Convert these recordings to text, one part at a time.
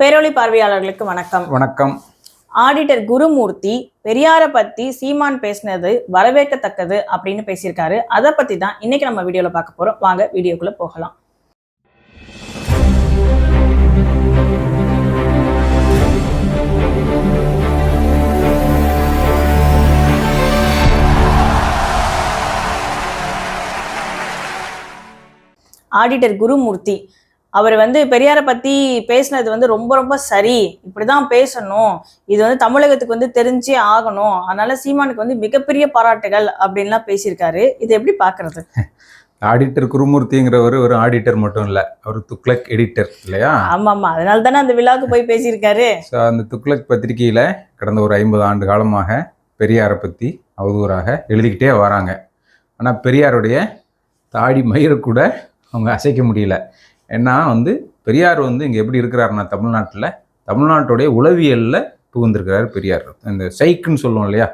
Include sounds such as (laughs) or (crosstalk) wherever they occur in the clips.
பேரொளி பார்வையாளர்களுக்கு வணக்கம். வணக்கம். ஆடிட்டர் குருமூர்த்தி பெரியாரை பத்தி சீமான் பேசினது வரவேற்கத்தக்கது அப்படின்னு பேசியிருக்காரு. அதை பத்தி தான் இன்னைக்கு நம்ம வீடியோல பார்க்க போறோம். வாங்க வீடியோக்குள்ள போகலாம். ஆடிட்டர் குருமூர்த்தி அவர் வந்து பெரியாரை பத்தி பேசினது வந்து ரொம்ப ரொம்ப சரி. இப்படிதான் பேசணும். இது வந்து தமிழகத்துக்கு வந்து தெரிஞ்சே ஆகணும். அதனால சீமானுக்கு வந்து மிகப்பெரிய பாராட்டுகள் அப்படின்லாம் பேசியிருக்காரு. இது எப்படி பாக்குறது (laughs) ஆடிட்டர் குருமூர்த்திங்கிறவர் ஒரு ஆடிட்டர் மட்டும் இல்லை அவர் துக்ளக் எடிட்டர் இல்லையா? ஆமா ஆமா அதனால தானே அந்த விழாவுக்கு போய் பேசியிருக்காரு. ஸோ அந்த துக்ளக் பத்திரிகையில் கடந்த ஒரு ஐம்பது ஆண்டு காலமாக பெரியாரை பற்றி அவதூறாக எழுதிக்கிட்டே வராங்க. ஆனால் பெரியாருடைய தாடி மயிரை கூட அவங்க அசைக்க முடியல. ஏன்னா வந்து பெரியார் வந்து இங்கே எப்படி இருக்கிறாருன்னா தமிழ்நாட்டில் தமிழ்நாட்டுடைய உளவியலில் புகுந்திருக்கிறார் பெரியார். இந்த சைக்குன்னு சொல்லுவோம் இல்லையா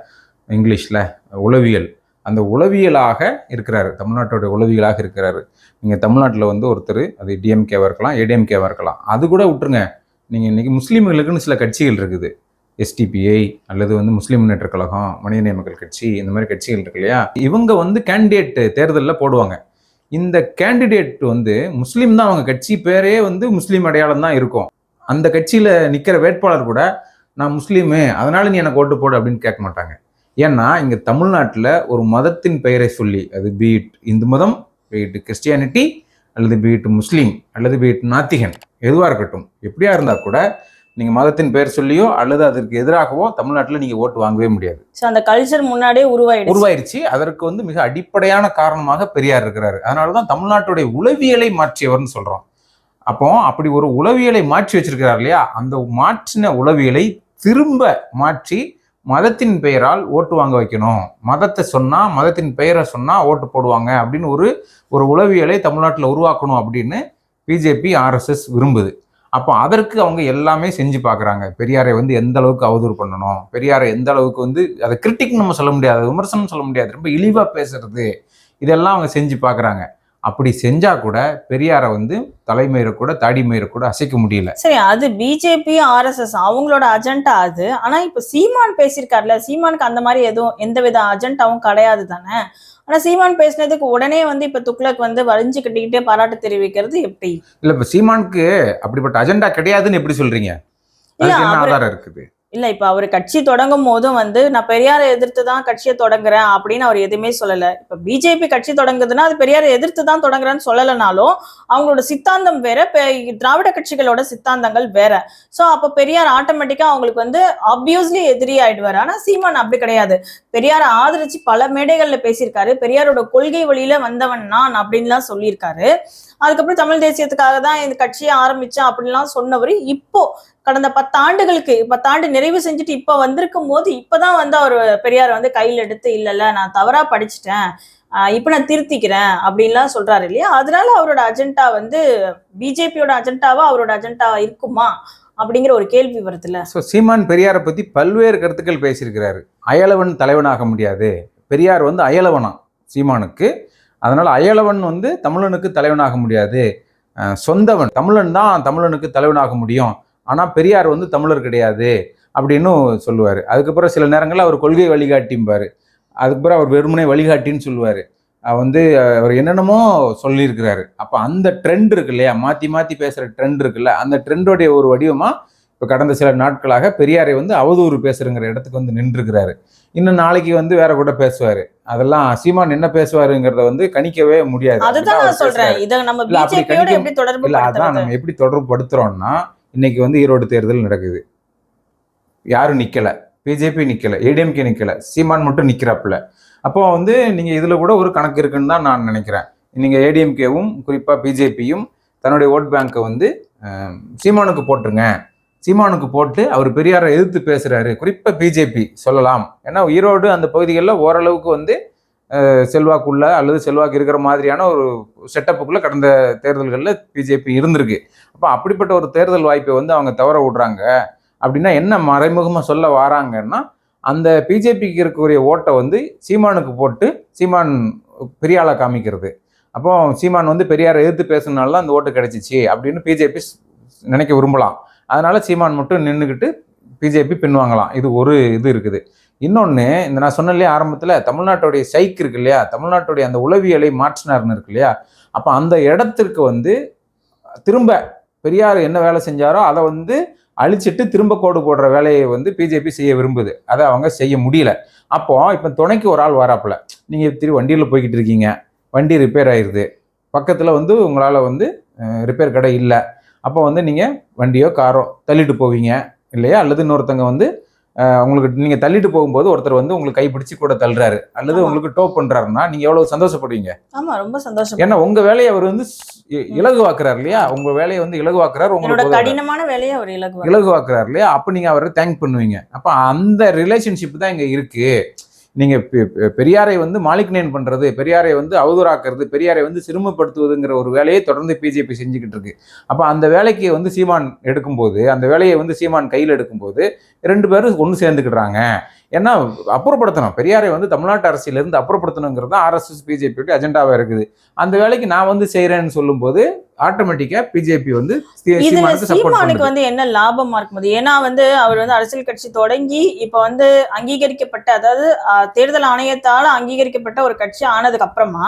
இங்கிலீஷில் உளவியல். அந்த உளவியலாக இருக்கிறார் தமிழ்நாட்டோட உளவியலாக இருக்கிறாரு. நீங்கள் தமிழ்நாட்டில் வந்து ஒருத்தர் அது டிஎம்கேவாக இருக்கலாம் ஏடிஎம்கேவாக இருக்கலாம். அது கூட விட்டுருங்க. நீங்கள் இன்றைக்கி முஸ்லீம்களுக்குன்னு சில கட்சிகள் இருக்குது. எஸ்டிபிஐ அல்லது வந்து முஸ்லீம் முன்னேற்ற கழகம் மனிதநேய மக்கள் கட்சி இந்த மாதிரி கட்சிகள் இருக்கு இல்லையா? இவங்க வந்து கேண்டிடேட் தேர்தலில் போடுவாங்க. இந்த கேண்டிடேட் வந்து முஸ்லீம் தான். அவங்க கட்சி பேரே வந்து முஸ்லீம் அடையாளம் தான் இருக்கும். அந்த கட்சியில் நிற்கிற வேட்பாளர் கூட நான் முஸ்லீமு அதனால நீ எனக்கு ஓட்டு போடு அப்படின்னு கேட்க மாட்டாங்க. ஏன்னா இங்கே தமிழ்நாட்டில் ஒரு மதத்தின் பெயரை சொல்லி அது பீட் இந்து மதம் பீட் கிறிஸ்டியானிட்டி அல்லது பீட் முஸ்லீம் அல்லது பீட் நாத்திகன் எதுவாக இருக்கட்டும் எப்படியா இருந்தால் கூட நீங்கள் மதத்தின் பெயர் சொல்லியோ அல்லது அதற்கு எதிராகவோ தமிழ்நாட்டில் நீங்கள் ஓட்டு வாங்கவே முடியாது. ஸோ அந்த கல்ச்சர் முன்னாடியே உருவாயிடுச்சு. உருவாயிருச்சு. அதற்கு வந்து மிக அடிப்படையான காரணமாக பெரியார் இருக்கிறாரு. அதனால தான் தமிழ்நாட்டுடைய உளவியலை மாற்றியவர்னு சொல்கிறோம் அப்போ அப்படி ஒரு உளவியலை மாற்றி வச்சிருக்கிறார் இல்லையா? அந்த மாற்றின உளவியலை திரும்ப மாற்றி மதத்தின் பெயரால் ஓட்டு வாங்க வைக்கணும். மதத்தை சொன்னா மதத்தின் பெயரை சொன்னா ஓட்டு போடுவாங்க அப்படின்னு ஒரு ஒரு உளவியலை தமிழ்நாட்டில் உருவாக்கணும் அப்படின்னு பிஜேபி ஆர்எஸ்எஸ் விரும்புது. அப்போ அதற்கு அவங்க எல்லாமே செஞ்சு பார்க்குறாங்க. பெரியாரை வந்து எந்த அளவுக்கு அவதூறு பண்ணணும்? பெரியாரை எந்த அளவுக்கு வந்து அதை கிரிட்டிக் நம்ம சொல்ல முடியாது விமர்சனம் சொல்ல முடியாது ரொம்ப இழிவாக பேசுறது இதெல்லாம் அவங்க செஞ்சு பார்க்குறாங்க. அப்படி செஞ்சா கூட பெரியாரை வந்து தலைமையில கூட தாடிமயிரை கூட அசைக்க முடியல. சரி அது பிஜேபி ஆர்எஸ்எஸ் அவங்களோட அஜெண்டா அது. ஆனா இப்ப சீமான் பேசியிருக்காருல சீமானுக்கு அந்த மாதிரி எதுவும் எந்த வித அஜெண்டாவும் கிடையாது தானே? ஆனா சீமான் பேசினதுக்கு உடனே வந்து இப்ப துக்ளக் வந்து வலிஞ்சு கட்டிக்கிட்டே பாராட்டு தெரிவிக்கிறது எப்படி? இல்ல இப்ப சீமானுக்கு அப்படிப்பட்ட அஜெண்டா கிடையாதுன்னு எப்படி சொல்றீங்க? இருக்குது? இல்ல இப்ப அவர் கட்சி தொடங்கும் போதும் வந்து நான் பெரியாரை எதிர்த்து தான் கட்சியை தொடங்குறேன் அப்படின்னு அவர் எதுவுமே சொல்லல. இப்ப பிஜேபி கட்சி தொடங்குதுன்னா அது பெரியாரை எதிர்த்து தான் தொடங்குறேன்னு சொல்லலைனாலும் அவங்களோட சித்தாந்தம் வேற திராவிட கட்சிகளோட சித்தாந்தங்கள் வேற. சோ அப்ப பெரியார் ஆட்டோமேட்டிக்கா அவங்களுக்கு வந்து ஆப்வியஸ்லி எதிரி ஆயிடுவாரு. ஆனா சீமான் அப்படி கிடையாது. பெரியாரை ஆதரிச்சு பல மேடைகள்ல பேசியிருக்காரு. பெரியாரோட கொள்கை வழியில வந்தவன் நான் அப்படின்லாம் சொல்லியிருக்காரு. அதுக்கப்புறம் தமிழ் தேசியத்துக்காக தான் இந்த கட்சியை ஆரம்பிச்சேன் அப்படின்லாம் சொன்னவர் இப்போ கடந்த பத்தாண்டுகளுக்கு பத்தாண்டு நிறைவு செஞ்சுட்டு இப்போ வந்திருக்கும் போது இப்போதான் வந்து அவர் பெரியார் வந்து கையில் எடுத்து இல்லைல்ல நான் தவறாக படிச்சுட்டேன். இப்போ நான் திருத்திக்கிறேன் அப்படின்லாம் சொல்றாரு இல்லையா? அதனால அவரோட அஜெண்டா வந்து பிஜேபியோட அஜெண்டாவா அவரோட அஜெண்டாவா இருக்குமா? அப்படிங்கிற ஒரு கேள்வி வருதுல்ல. ஸோ சீமான் பெரியாரை பற்றி பல்வேறு கருத்துக்கள் பேசியிருக்கிறாரு. அயலவன் தலைவனாக முடியாது. பெரியார் வந்து அயலவனா சீமானுக்கு. அதனால் அயலவன் வந்து தமிழனுக்கு தலைவனாக முடியாது. சொந்தவன். தமிழன் தான் தமிழனுக்கு தலைவனாக முடியும். ஆனா பெரியார் வந்து தமிழர் கிடையாது அப்படின்னு சொல்லுவார். அதுக்கப்புறம் சில நேரங்களில் அவர் கொள்கை வழிகாட்டிம்பாரு. அதுக்கப்புறம் அவர் வெறுமனே வழிகாட்டின்னு சொல்லுவார். வந்து அவர் என்னென்னமோ சொல்லியிருக்கிறாரு. அப்போ அந்த ட்ரெண்ட் இருக்கு இல்லையா? மாற்றி மாற்றி பேசுகிற ட்ரெண்ட் இருக்குல்ல அந்த ட்ரெண்டோடைய ஒரு வடிவமாக இப்போ கடந்த சில நாட்களாக பெரியாரை வந்து அவதூறு பேசுறங்கிற இடத்துக்கு வந்து நின்றுக்கிறாரு இன்னும் நாளைக்கு வந்து வேற கூட பேசுவாரு. அதெல்லாம் சீமான் என்ன பேசுவாருங்கிறத வந்து கணிக்கவே முடியாது. அதுதான் சொல்றேன். இத நம்ம அப்படி கணிக்க- இல்ல அதான் நம்ம எப்படி தொடர்பு படுத்துறோம்னா இன்றைக்கி வந்து ஈரோடு தேர்தல் நடக்குது. யாரும் நிற்கலை பிஜேபி நிற்கலை ஏடிஎம்கே நிற்கலை சீமான் மட்டும் நிற்கிறாப்புல அப்போ வந்து நீங்கள் இதில் கூட ஒரு கணக்கு இருக்குன்னு தான் நான் நினைக்கிறேன். நீங்கள் ஏடிஎம்கேவும் குறிப்பாக பிஜேபியும் தன்னுடைய ஓட் பேங்க்கை வந்து சீமானுக்கு போட்டுருங்க. சீமானுக்கு போட்டு அவர் பெரியாரை எதிர்த்து பேசுகிறாரு குறிப்பாக பிஜேபி சொல்லலாம். ஏன்னா ஈரோடு அந்த பகுதிகளில் ஓரளவுக்கு வந்து செல்வாக்குள்ள அல்லது செல்வாக்கு இருக்கிற மாதிரியான ஒரு செட்டப்புக்குள்ள கடந்த தேர்தல்களில் பிஜேபி இருந்திருக்கு. அப்போ அப்படிப்பட்ட ஒரு தேர்தல் வாய்ப்பை வந்து அவங்க தவற விடுறாங்க. அப்படின்னா என்ன மறைமுகமாக சொல்ல வராங்கன்னா அந்த பிஜேபிக்கு இருக்கக்கூடிய ஓட்டை வந்து சீமானுக்கு போட்டு சீமான் பெரிய காமிக்கிறது. அப்போ சீமான் வந்து பெரியாரை எதிர்த்து பேசுனால அந்த ஓட்டு கிடைச்சிச்சு அப்படின்னு பிஜேபி நினைக்க விரும்பலாம். அதனால சீமான் மட்டும் நின்றுக்கிட்டு பிஜேபி பின்வாங்கலாம். இது ஒரு இது இருக்குது. இன்னொன்று இந்த நான் சொன்ன ஆரம்பத்தில் தமிழ்நாட்டுடைய சைக் இருக்கு இல்லையா தமிழ்நாட்டுடைய அந்த உளவியலை மாற்றினார்னு இருக்கு இல்லையா அப்போ அந்த இடத்திற்கு வந்து திரும்ப பெரியார் என்ன வேலை செஞ்சாரோ அதை வந்து அழிச்சிட்டு திரும்ப கோடு போடுற வேலையை வந்து பிஜேபி செய்ய விரும்புது. அதை அவங்க செய்ய முடியல. அப்போ இப்போ துணைக்கு ஒரு ஆள் வராப்புல. நீங்கள் திரு வண்டியில் போய்கிட்டு இருக்கீங்க. வண்டி ரிப்பேர் ஆயிடுது பக்கத்தில் வந்து உங்களால் வந்து ரிப்பேர் கடை இல்லை. அப்போ வந்து நீங்கள் வண்டியோ காரோ தள்ளிட்டு போவீங்க. இல்லையா? அல்லது இன்னொருத்தங்க வந்து உங்களுக்கு நீங்கள் தள்ளிட்டு போகும்போது ஒருத்தர் வந்து உங்களுக்கு கைப்பிடிச்சு கூட தள்ளுறாரு. அல்லது. உங்களுக்கு டோ பண்ணுறாருன்னா நீங்கள் எவ்வளோ சந்தோஷப்படுவீங்க? ஆமா ரொம்ப சந்தோஷம். ஏன்னா உங்க வேலையை அவர் வந்து இலகுவாக்குறாரு இல்லையா? உங்க வேலையை வந்து இலகுவாக்குறாரு உங்களுக்கு. கடினமான வேலையை அவர் இலகுவார் இலகுவாக்குறாரு இல்லையா? அப்ப நீங்க அவரை தேங்க் பண்ணுவீங்க. அப்ப அந்த ரிலேஷன்ஷிப் தான் இங்க இருக்கு. நீங்கள் பெ- பெரியாரை வந்து மாலிக்னேன் பண்ணுறது பெரியாரை வந்து அவதூறாக்குறது பெரியாரை வந்து சிறுமப்படுத்துவதுங்கிற ஒரு வேலையை தொடர்ந்து பிஜேபி செஞ்சுக்கிட்டு இருக்கு. அப்போ அந்த வேலைக்கு வந்து சீமான் எடுக்கும்போது அந்த வேலையை வந்து சீமான் கையில் எடுக்கும்போது ரெண்டு பேரும் ஒன்று சேர்ந்துக்கிடுறாங்க. ஏன்னா அப்புறப்படுத்தணும். பெரியாரை வந்து தமிழ்நாட்டு அரசியலிருந்து அப்புறப்படுத்தணுங்கிறது தான் ஆர்எஸ்எஸ் பிஜேபியோட அஜெண்டாவாக இருக்குது. அந்த வேலைக்கு நான் வந்து செய்கிறேன்னு சொல்லும்போது ஆட்டோமேட்டிக்காக பிஜேபி வந்து சீமானுக்கு வந்து என்ன லாபமா இருக்கும்போது ஏன்னா வந்து அவர் வந்து அரசியல் கட்சி தொடங்கி இப்ப வந்து அங்கீகரிக்கப்பட்ட அதாவது தேர்தல் ஆணையத்தால அங்கீகரிக்கப்பட்ட ஒரு கட்சி ஆனதுக்கு அப்புறமா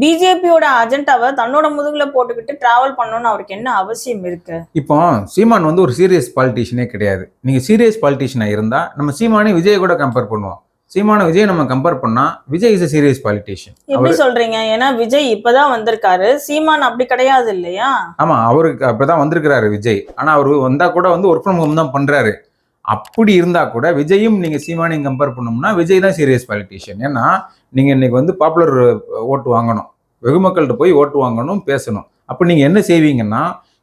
பிஜேபியோட அஜெண்டாவை தன்னோட முதுகுல போட்டுக்கிட்டு டிராவல் பண்ணணும்னு அவருக்கு என்ன அவசியம் இருக்கு? இப்போ சீமான் வந்து ஒரு சீரியஸ் பாலிட்டிஷியனே கிடையாது. நீங்க சீரியஸ் பாலிட்டிஷியனாக இருந்தா நம்ம சீமானை விஜய் கூட கம்பேர் பண்ணுவோம். சீமான விஜய் நம்ம கம்பேர் பண்ணா விஜய் இஸ் சீரியஸ் பாலிட்டிஷியன் எப்படி சொல்றீங்க? ஏன்னா விஜய் இப்பதான் வந்திருக்காரு. சீமான் அப்படி கிடையாது இல்லையா? ஆமா அவருக்கு அப்பதான் வந்திருக்கிறாரு விஜய். ஆனா அவரு வந்தா கூட வந்து ஒர்க் ஃப்ரம் ஹோம் தான் பண்றாரு. அப்படி இருந்தா கூட விஜயும் நீங்க சீமானையும் கம்பேர் பண்ணோம்னா விஜய் தான் சீரியஸ் பாலிட்டிஷியன் ஏன்னா நீங்க இன்னைக்கு வந்து பாப்புலர் ஓட்டு வாங்கணும். வெகு மக்கள்கிட்ட போய் ஓட்டு வாங்கணும் பேசணும். அப்போ நீங்க என்ன செய்வீங்கன்னா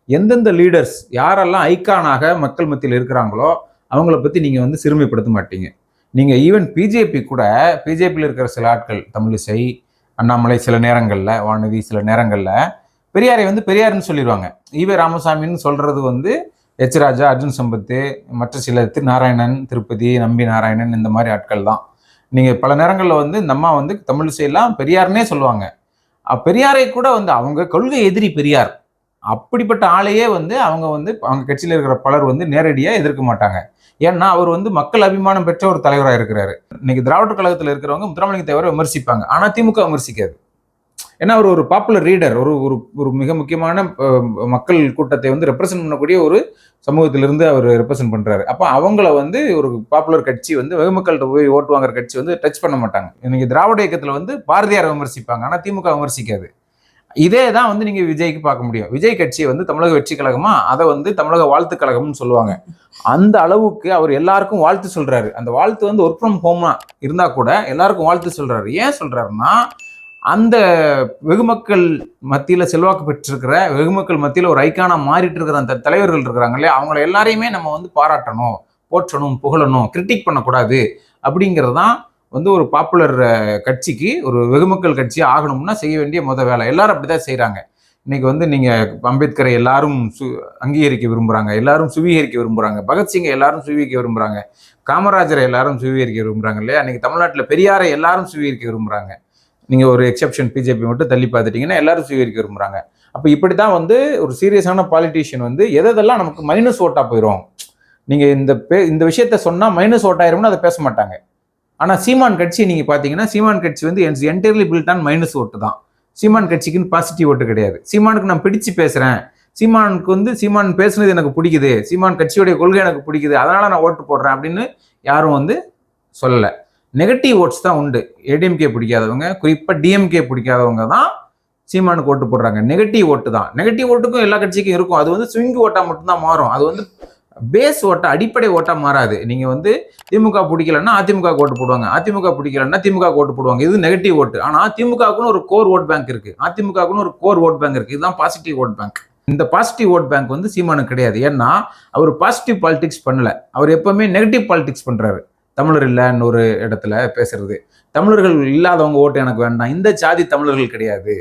எந்தெந்த லீடர்ஸ் யாரெல்லாம் ஐக்கானாக மக்கள் மத்தியில் இருக்கிறாங்களோ அவங்கள பத்தி நீங்க வந்து சிறுமைப்படுத்த மாட்டீங்க. நீங்க ஈவன் பிஜேபி கூட பிஜேபியில் இருக்கிற சில ஆட்கள் தமிழிசை அண்ணாமலை சில நேரங்களில் வானதி சில நேரங்களில் பெரியாரை வந்து பெரியார்னு சொல்லிடுவாங்க ஈவே ராமசாமின்னு சொல்றது வந்து எச் ராஜா அர்ஜுன் சம்பத்து மற்ற சில திரு நாராயணன் திருப்பதி நம்பி நாராயணன் இந்த மாதிரி ஆட்கள் தான். நீங்கள் பல நேரங்களில் வந்து இந்த அம்மா வந்து தமிழ் செய்யலாம் பெரியார்னே சொல்லுவாங்க. பெரியாரை கூட வந்து அவங்க கொள்கை எதிரி பெரியார். அப்படிப்பட்ட ஆளையே வந்து அவங்க வந்து அவங்க கட்சியில் இருக்கிற பலர் வந்து நேரடியாக எதிர்க்க மாட்டாங்க. ஏன்னா அவர் வந்து மக்கள் அபிமானம் பெற்ற ஒரு தலைவராக இருக்கிறாரு. இன்னைக்கு திராவிட கழகத்தில் இருக்கிறவங்க முத்துராமலிங்க தேவரை விமர்சிப்பாங்க. ஆனால் திமுக விமர்சிக்காது. ஏன்னா அவர் ஒரு பாப்புலர் ரீடர் ஒரு ஒரு ஒரு மிக முக்கியமான மக்கள் கூட்டத்தை வந்து ரெப்ரசென்ட் பண்ணக்கூடிய ஒரு சமூகத்திலிருந்து அவர் ரெப்ரசென்ட் பண்றாரு. அப்போ அவங்கள வந்து ஒரு பாப்புலர் கட்சி வந்து வெகுமக்கள்கிட்ட போய் ஓட்டு வாங்குற கட்சி வந்து டச் பண்ண மாட்டாங்க. இன்னைக்கு திராவிட இயக்கத்தில் வந்து பாரதியார் விமர்சிப்பாங்க ஆனால் திமுக விமர்சிக்காது. இதே தான் வந்து நீங்கள் விஜய்க்கு பார்க்க முடியும். விஜய் கட்சியை வந்து தமிழக வெற்றி கழகமா அதை வந்து தமிழக வாழ்த்து கழகம்னு சொல்லுவாங்க. அந்த அளவுக்கு அவர் எல்லாருக்கும் வாழ்த்து சொல்றாரு. அந்த வாழ்த்து வந்து ஒர்க் ஃப்ரம் ஹோமா இருந்தால் கூட எல்லாருக்கும் வாழ்த்து சொல்றாரு. ஏன் சொல்றாருன்னா அந்த வெகுமக்கள் மத்தியில் செல்வாக்கு பெற்றிருக்கிற வெகுமக்கள் மத்தியில் ஒரு ஐக்கானா மாறிட்டு இருக்கிற அந்த தலைவர்கள் இருக்கிறாங்க இல்லையா? அவங்கள எல்லாரையுமே நம்ம வந்து பாராட்டணும் போற்றணும் புகழணும் கிரிட்டிக் பண்ணக்கூடாது அப்படிங்கிறது தான் வந்து ஒரு பாப்புலர் கட்சிக்கு ஒரு வெகுமக்கள் கட்சி ஆகணும்னா செய்ய வேண்டிய முத வேலை. எல்லாரும் அப்படிதான் செய்கிறாங்க இன்னைக்கு வந்து நீங்கள் அம்பேத்கரை எல்லாரும் சு அங்கீகரிக்க விரும்புகிறாங்க எல்லாரும் சுவீகரிக்க விரும்புகிறாங்க பகத்சிங்கை எல்லாரும் சுவீகரிக்க விரும்புகிறாங்க காமராஜரை எல்லாரும் சுவீகரிக்க விரும்புகிறாங்க இல்லையா? இன்னைக்கு தமிழ்நாட்டில் பெரியாரை எல்லாரும் சுவீகரிக்க விரும்புகிறாங்க நீங்கள் ஒரு எக்ஸெப்ஷன் பிஜேபி மட்டும் தள்ளி பார்த்துட்டிங்கன்னா எல்லாரும் சுவீகரிக்க அப்போ இப்படி தான் வந்து ஒரு சீரியஸான பாலிட்டிஷியன் வந்து எதெல்லாம் நமக்கு மைனஸ் ஓட்டாக போயிடும் நீங்கள் இந்த பே இந்த விஷயத்த சொன்னால் மைனஸ் ஓட்டாயிரும்னு அதை பேச மாட்டாங்க. ஆனால் சீமான் கட்சி நீங்கள் பார்த்தீங்கன்னா சீமான் கட்சி வந்து என்டையர்லி பில்ட் ஆன் மைனஸ் ஓட்டு தான். சீமான் கட்சிக்குன்னு பாசிட்டிவ் ஓட்டு கிடையாது. சீமானுக்கு நான் பிடிச்சு பேசுகிறேன் சீமானுக்கு வந்து சீமான் பேசுனது எனக்கு பிடிக்குது. சீமான் கட்சியுடைய கொள்கை எனக்கு பிடிக்குது. அதனால நான் ஓட்டு போடுறேன் அப்படின்னு யாரும் வந்து சொல்லலை. நெகட்டிவ் ஓட்ஸ் தான் உண்டு. ஏடிஎம்கே பிடிக்காதவங்க குறிப்பாக டிஎம்கே பிடிக்காதவங்க தான் சீமானுக்கு ஓட்டு போடுறாங்க. நெகட்டிவ் ஓட்டு தான். நெகட்டிவ் ஓட்டுக்கும் எல்லா கட்சிக்கும் இருக்கும். அது வந்து ஸ்விங் ஓட்டா மட்டும்தான் மாறும். அது வந்து பேஸ் ஓட்டா அடிப்படை ஓட்டாக மாறாது. நீங்கள் வந்து திமுக பிடிக்கலன்னா அதிமுக ஓட்டு போடுவாங்க. அதிமுக பிடிக்கலன்னா திமுக ஓட்டு போடுவாங்க. இது நெகட்டிவ் ஓட்டு ஆனால் திமுகவுக்குன்னு ஒரு கோர் ஓட் பேங்க் இருக்குது அதிமுகவுக்குன்னு ஒரு கோர் ஓட் பேங்க் இருக்குது இதுதான் பாசிட்டிவ் ஓட் பேங்க் இந்த பாசிட்டிவ் ஓட் பேங்க் வந்து சீமானுக்கு கிடையாது. ஏன்னா அவர் பாசிட்டிவ் பாலிடிக்ஸ் பண்ணல. அவர் எப்பவுமே நெகட்டிவ் பாலிடிக்ஸ் பண்ணுறாரு தமிழர் இல்லைன்னு ஒரு இடத்துல பேசுறது. தமிழர்கள் இல்லாதவங்க ஓட்டு எனக்கு வேண்டாம். இந்த சாதி தமிழர்கள் கிடையாது.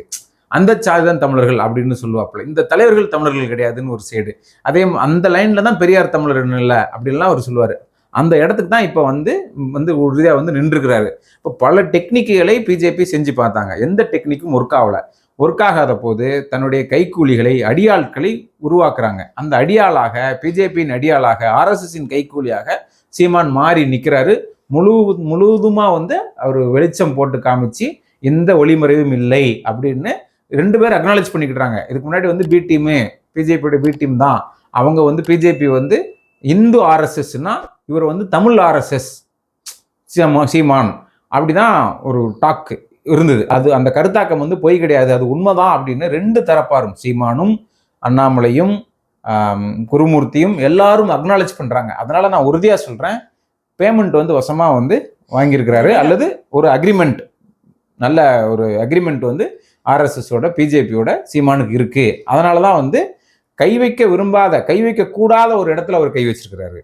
அந்த சாதி தான் தமிழர்கள் அப்படின்னு சொல்லுவாப்புல. இந்த தலைவர்கள் தமிழர்கள் கிடையாதுன்னு ஒரு சைடு அதே அந்த லைன்ல தான் பெரியார் தமிழர் இல்லை அப்படின்லாம் அவர் சொல்லுவார். அந்த இடத்துக்கு தான் இப்போ வந்து வந்து உறுதியாக வந்து நின்றுக்கிறாரு இப்போ பல டெக்னிக்குகளை பிஜேபி செஞ்சு பார்த்தாங்க. எந்த டெக்னிக்கும் ஒர்க் ஆகலை. ஒர்க் ஆகாத போது தன்னுடைய கைக்கூலிகளை அடியாட்களை உருவாக்குறாங்க. அந்த அடியாளாக பிஜேபியின் அடியாளாக ஆர்எஸ்எஸின் கைக்கூலியாக சீமான் மாறி நிற்கிறாரு முழு முழுவதுமாக வந்து அவர் வெளிச்சம் போட்டு காமிச்சு எந்த ஒளிமறைவும் இல்லை அப்படின்னு ரெண்டு பேர் அக்னாலேஜ் பண்ணிக்கிட்டாங்க இதுக்கு முன்னாடி வந்து பி டீமு பிஜேபியோட பி டீம் தான். அவங்க வந்து பிஜேபி வந்து இந்து ஆர்எஸ்எஸ்னா இவர் வந்து தமிழ் ஆர்எஸ்எஸ் சீமான். அப்படிதான் ஒரு டாக்கு இருந்தது. அது அந்த கருத்தாக்கம் வந்து பொய் கிடையாது. அது உண்மைதான் அப்படின்னு ரெண்டு தரப்பாரும் சீமானும் அண்ணாமலையும் குருமூர்த்தியும் எல்லாரும் அக்னாலேஜ் பண்ணுறாங்க அதனால நான் உறுதியாக சொல்கிறேன் பேமெண்ட் வந்து வசமாக வந்து வாங்கியிருக்கிறாரு. அல்லது ஒரு அக்ரிமெண்ட் நல்ல ஒரு அக்ரிமெண்ட் வந்து ஆர்எஸ்எஸோட பிஜேபியோட சீமானுக்கு இருக்குது அதனால தான் வந்து கை வைக்க விரும்பாத கை வைக்கக்கூடாத ஒரு இடத்துல அவர் கை வச்சிருக்கிறாரு.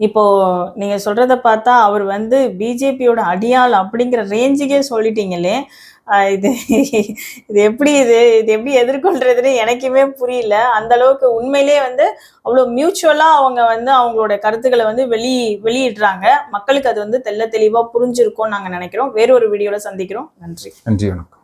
இப்போ நீங்க சொல்றத பார்த்தா அவர் வந்து பிஜேபியோட அடியாள் அப்படிங்கிற ரேஞ்சுக்கே சொல்லிட்டீங்களே இது இது எப்படி இது இது எப்படி எதிர்கொள்றதுன்னு எனக்குமே புரியல. அந்த அளவுக்கு உண்மையிலேயே வந்து அவ்வளோ மியூச்சுவலா அவங்க வந்து அவங்களோட கருத்துக்களை வந்து வெளி வெளியிடுறாங்க. மக்களுக்கு அது வந்து தெள்ள தெளிவா புரிஞ்சிருக்கும்னு நாங்கள் நினைக்கிறோம். வேற ஒரு வீடியோல சந்திக்கிறோம். நன்றி. நன்றி வணக்கம்.